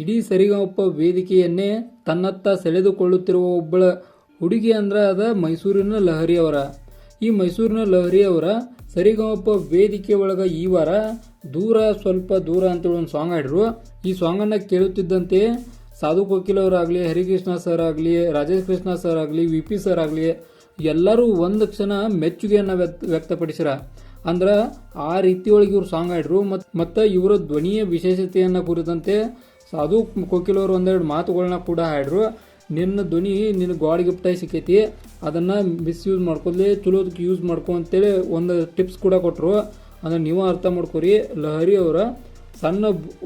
ಇಡೀ ಸರಿಗಮಪ್ಪ ವೇದಿಕೆಯನ್ನೇ ತನ್ನತ್ತ ಸೆಳೆದುಕೊಳ್ಳುತ್ತಿರುವ ಒಬ್ಬಳ ಹುಡುಗಿ ಅಂದ್ರೆ ಅದ ಮೈಸೂರಿನ ಲಹರಿ ಅವರ. ಈ ಮೈಸೂರಿನ ಲಹರಿ ಅವರ ಸರಿಗಮಪ ವೇದಿಕೆ ಒಳಗೆ ಈ ವಾರ ದೂರ ಸ್ವಲ್ಪ ದೂರ ಅಂತೇಳಿ ಒಂದು ಸಾಂಗ್ ಹಾಡಿರು ಈ ಸಾಂಗನ್ನು ಕೇಳುತ್ತಿದ್ದಂತೆ ಸಾಧು ಕೋಕಿಲ್ ಅವರಾಗಲಿ, ಹರಿಕೃಷ್ಣ ಸರ್ ಆಗಲಿ, ರಾಜೇಶ್ ಕೃಷ್ಣ ಸರ್ ಆಗಲಿ ವಿ ಪಿ ಸರ್ ಆಗಲಿ ಎಲ್ಲರೂ ಒಂದು ಕ್ಷಣ ಮೆಚ್ಚುಗೆಯನ್ನು ವ್ಯಕ್ತ ವ್ಯಕ್ತಪಡಿಸ್ಯಾರ ಅಂದ್ರೆ ಆ ರೀತಿಯೊಳಗೆ ಇವ್ರು ಸಾಂಗ್ ಹಾಡ್ರು ಮತ್ತು ಮತ್ತು ಇವರ ಧ್ವನಿಯ ವಿಶೇಷತೆಯನ್ನು ಕುರಿತಂತೆ ಸಾಧು ಅದು ಅವರು ಒಂದೆರಡು ಮಾತುಗಳನ್ನ ಕೂಡ ಹಾಡ್ರು ನಿನ್ನ ಧ್ವನಿ ನಿನ್ನ ಗಾಡ್ ಗಿಫ್ಟಾಗಿ ಸಿಕ್ಕೈತಿ. ಅದನ್ನು ಮಿಸ್ಯೂಸ್ ಮಾಡ್ಕೊದ್ಲಿ ಚಲೋದಕ್ಕೆ ಯೂಸ್ ಮಾಡ್ಕೊ ಅಂತೇಳಿ ಒಂದು ಟಿಪ್ಸ್ ಕೂಡ ಕೊಟ್ಟರು ಅದನ್ನು ನೀವು ಅರ್ಥ ಮಾಡ್ಕೊರಿ. ಲಹರಿ ಅವರು ಸಣ್ಣ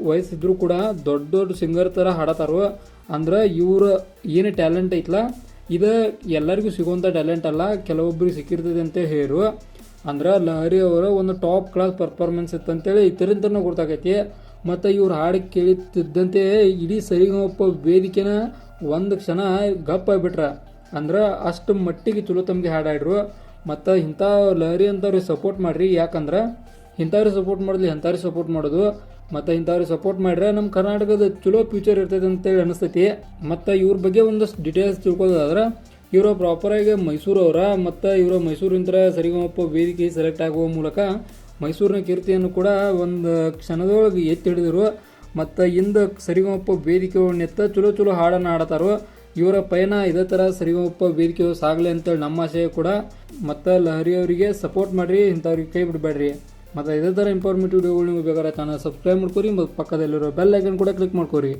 ವಯಸ್ಸಿದ್ರು ಕೂಡ ದೊಡ್ಡ ದೊಡ್ಡ ಸಿಂಗರ್ ಥರ ಹಾಡತಾರೋ. ಅಂದ್ರೆ ಇವ್ರ ಏನು ಟ್ಯಾಲೆಂಟ್ ಐತಲ್ಲ ಇದು ಎಲ್ಲರಿಗೂ ಸಿಗುವಂಥ ಟ್ಯಾಲೆಂಟ್ ಅಲ್ಲ. ಕೆಲವೊಬ್ಬರಿಗೆ ಸಿಕ್ಕಿರ್ತದೆ ಅಂತ ಹೇರು ಅಂದ್ರೆ ಲಹರಿ ಅವರು ಒಂದು ಟಾಪ್ ಕ್ಲಾಸ್ ಪರ್ಫಾರ್ಮೆನ್ಸ್ ಇತ್ತಂತೇಳಿ ಇದರಿಂದನೂ ಗೊತ್ತಾಗೈತಿ. ಮತ್ತು ಇವ್ರ ಹಾಡು ಕೇಳುತ್ತಿದ್ದಂತೆ ಇಡೀ ಸರಿಗಮಪ್ಪ ವೇದಿಕೆನ ಒಂದು ಕ್ಷಣ ಗಪ್ಪ ಆಗಿಬಿಟ್ರ ಅಂದ್ರೆ ಅಷ್ಟು ಮಟ್ಟಿಗೆ ಚಲೋ ತಮಗೆ ಹಾಡಾಡ್ರು ಮತ್ತು ಇಂಥ ಲಹರಿ ಅಂತವ್ರಿಗೆ ಸಪೋರ್ಟ್ ಮಾಡ್ರಿ. ಯಾಕಂದ್ರೆ ಇಂಥವ್ರಿಗೆ ಸಪೋರ್ಟ್ ಮಾಡಿದ್ಲಿ ಎಂಥವ್ರಿಗೆ ಸಪೋರ್ಟ್ ಮಾಡೋದು. ಮತ್ತು ಇಂಥವ್ರಿಗೆ ಸಪೋರ್ಟ್ ಮಾಡ್ರೆ ನಮ್ಮ ಕರ್ನಾಟಕದ ಚಲೋ ಫ್ಯೂಚರ್ ಇರ್ತೈತೆ ಅಂತೇಳಿ ಅನಿಸ್ತೈತಿ. ಮತ್ತು ಇವ್ರ ಬಗ್ಗೆ ಒಂದಷ್ಟು ಡೀಟೇಲ್ಸ್ ತಿಳ್ಕೊಳ್ಳೋದಾದ್ರೆ ಇವರು ಪ್ರಾಪರಾಗಿ ಮೈಸೂರು ಅವರ ಮತ್ತು ಇವರು ಮೈಸೂರಿಂತ್ರ ಸರಿಗಮಪ್ಪ ವೇದಿಕೆ ಸೆಲೆಕ್ಟ್ ಆಗುವ ಮೂಲಕ ಮೈಸೂರಿನ ಕೀರ್ತಿಯನ್ನು ಕೂಡ ಒಂದು ಕ್ಷಣದೊಳಗೆ ಎತ್ತಿ ಹಿಡಿದರು ಮತ್ತು ಇಂದ ಸರಿಗಮಪ್ಪ ವೇದಿಕೆ ಚಲೋ ಚಲೋ ಹಾಡನ್ನು ಆಡ್ತಾರೋ ಇವರ ಪಯಣ ಇದೇ ಥರ ಸರಿಗಮಪ್ಪ ವೇದಿಕೆ ಸಾಗಲಿ ಅಂತೇಳಿ ನಮ್ಮ ಆಶಯ ಕೂಡ. ಮತ್ತು ಲಹರಿ ಅವರಿಗೆ ಸಪೋರ್ಟ್ ಮಾಡಿರಿ, ಇಂಥವ್ರಿಗೆ ಕೈ ಬಿಡಬೇಡ್ರಿ. ಮತ್ತು ಇದೇ ಥರ ಇಂಪಾರ್ಮೇಟಿವ್ ವಿಡಿಯೋಗಳು ನಿಮಗೆ ಬೇಕಾದ್ರೆ ಚಾನಲ್ ಸಬ್ಸ್ಕ್ರೈಬ್ ಮಾಡ್ಕೊರಿ, ಮತ್ತು ಪಕ್ಕದಲ್ಲಿರೋ ಬೆಲ್ ಐಕನ್ ಕೂಡ ಕ್ಲಿಕ್ ಮಾಡ್ಕೊರಿ.